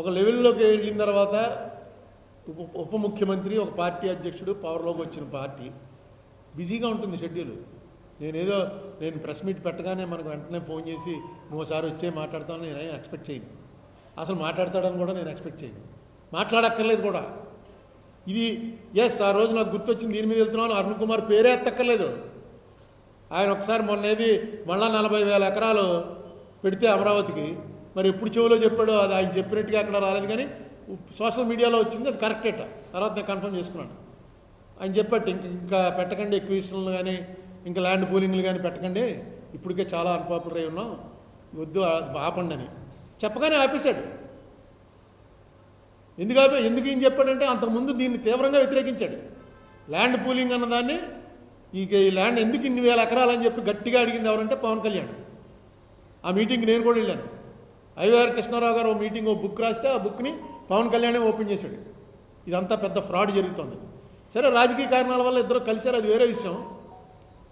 ఒక లెవెల్లోకి వెళ్ళిన తర్వాత ఉప ఉప ముఖ్యమంత్రి ఒక పార్టీ అధ్యక్షుడు పవర్లోకి వచ్చిన పార్టీ బిజీగా ఉంటుంది షెడ్యూల్. నేనేదో నేను ప్రెస్ మీట్ పెట్టగానే మనకు వెంటనే ఫోన్ చేసి నువ్వు ఒకసారి వచ్చే మాట్లాడతాను నేను ఎక్స్పెక్ట్ చేయను. అసలు మాట్లాడతాడని కూడా నేను ఎక్స్పెక్ట్ చేయను. మాట్లాడక్కర్లేదు కూడా. ఇది ఎస్ ఆ రోజు నాకు గుర్తొచ్చింది దీని మీద వెళ్తున్నాను. అరుణ్ కుమార్ పేరే ఎత్తక్కర్లేదు. ఆయన ఒకసారి మొన్న ఏది మళ్ళా నలభై వేల ఎకరాలు పెడితే అమరావతికి మరి ఎప్పుడు చెవిలో చెప్పాడో అది ఆయన చెప్పినట్టుగా అక్కడ రాలేదు కానీ సోషల్ మీడియాలో వచ్చింది అది కరెక్టేట తర్వాత నేను కన్ఫర్మ్ చేసుకున్నాను. ఆయన చెప్పట్టు ఇంక ఇంకా పెట్టకండి ఎక్విజిషన్లు కానీ ఇంకా ల్యాండ్ పూలింగ్లు కానీ పెట్టకండి. ఇప్పటికే చాలా అన్పాపులర్ అయి ఉన్నాం. వద్దు ఆపండి అని. చెప్పగానే ఆపేశాడు. ఎందుకు ఆపే ఎందుకు ఏం చెప్పాడంటే అంతకుముందు దీన్ని తీవ్రంగా వ్యతిరేకించాడు. ల్యాండ్ పూలింగ్ అన్నదాన్ని ఇక ఈ ల్యాండ్ ఎందుకు ఇన్ని వేల ఎకరాలని చెప్పి గట్టిగా అడిగింది ఎవరంటే పవన్ కళ్యాణ్. ఆ మీటింగ్ నేను కూడా వెళ్ళాను. ఐవీఆర్ కృష్ణారావు గారు ఓ మీటింగ్ ఓ బుక్ రాస్తే ఆ బుక్ని పవన్ కళ్యాణే ఓపెన్ చేశాడు. ఇదంతా పెద్ద ఫ్రాడ్ జరుగుతోంది. సరే రాజకీయ కారణాల వల్ల ఇద్దరు కలిశారు అది వేరే విషయం.